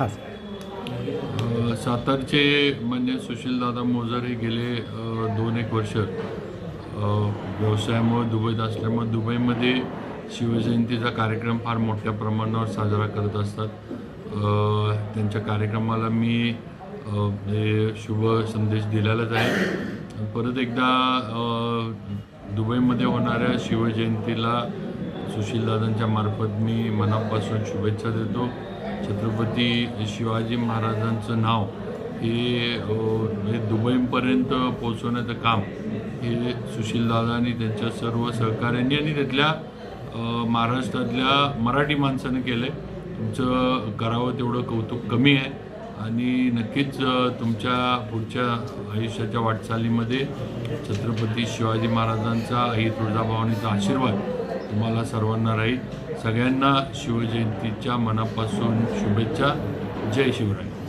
हां सातारचे म्हणजे सुशीलदादा मोजर हे गेले दोन एक वर्ष. व्यवसायामुळे दुबईत असल्यामुळे दुबईमध्ये शिवजयंतीचा कार्यक्रम फार मोठ्या प्रमाणावर साजरा करत असतात. त्यांच्या कार्यक्रमाला मी हे म्हणजे शुभ संदेश दिलेलाच आहे. परत एकदा दुबईमध्ये होणाऱ्या शिवजयंतीला सुशीलदादांच्या मार्फत मी मनापासून शुभेच्छा देतो. छत्रपती शिवाजी महाराजांचं नाव हे हे दुबईपर्यंत पोहोचवण्याचं काम हे सुशीलदादांनी त्यांच्या सर्व सहकाऱ्यांनी आणि त्यातल्या महाराष्ट्रातल्या मराठी माणसानं केलं. आहे तुमचं करावं तेवढं कौतुक कमी आहे आणि नक्कीच तुमच्या पुढच्या आयुष्याच्या वाटचालीमध्ये छत्रपती शिवाजी महाराजांचा आई तुळजाभवानीचा आशीर्वाद तुम्हाला सर्वांना राहील. सगळ्यांना शिवजयंतीच्या मनापासून शुभेच्छा. जय शिवराय.